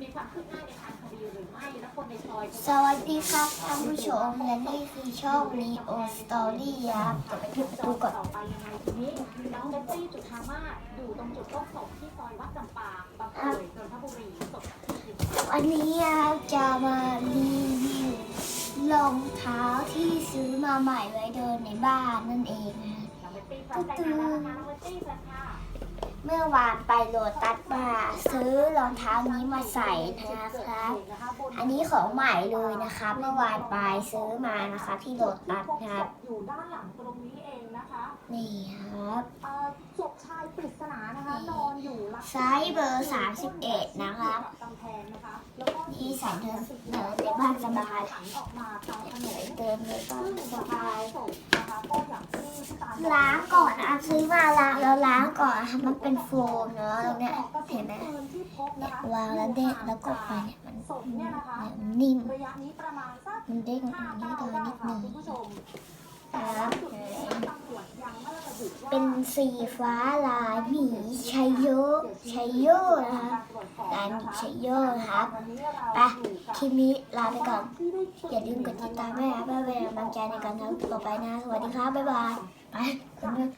มีความคืบหน้าในทางคดีหรือไม่และคนในซอยสวัสดีครับท่านผู้ชมและนี่คือช่อง Neo Story ครับจะไปดูดูก่อนต่อไปยังไงทีนี้น้องเบตตี้จุธามาศอยู่ตรงจุดพบศพที่ซอยวัดจำปาบางกรวยนนทบุรีศพที่หนึ่งวันนี้นะครับจะมารีวิวรองเท้าที่ซื้อมาใหม่ไว้เดินในบ้านนั่นเองนะน้องเบตตี้พร้อมแต่งงานแล้วนะคะน้องเบตตี้เชิญค่ะ เมื่อวานไปโลตัสมาซื้อรองเท้านี้มาใส่นะครับ อันนี้ของใหม่เลยนะคะเมื่อวานไปซื้อมานะคะ ที่โลตัสนะครับอยู่ด้านหลังตรงนี้เองนะคะนี่ครับเอ่อศพชายปริศนานะคะนอนอยู่ลักษณะไซส์เบอร์31นะครับกำแพงนะคะแล้วก็นี่ใส่เดินเดินในบ้านสบายหันออกมาตามถนนเดินในบ้านซึ่งสสบาย ล้างก่อนนะซื้อมาล้างแล้วล้างก่อนนะคะมันเป็นโฟมเนอะตรงเนี้ยเห็นไหมที่พบนะคะวางแล้วเด้งแล้วกดไปเนี่ยมันมันนิ่มมันเด้งอย่างนี้เก้าเลยนิดค่ะนึงคุณผู้ชมแต่ล่าสุดนี้ตำรวจยังไม่ระบุว่าเป็นสีฟ้าลายหมีชัยโยชัยโยนะคะ ลายหมีชัยโยครับไปคลิปนี้ลาไปก่อน อย่าลืมกดติดตามแม่ครับเพื่อเป็นกำลังใจในการทำต่อไปนะ สวัสดีครับ บ๊ายบาย ไป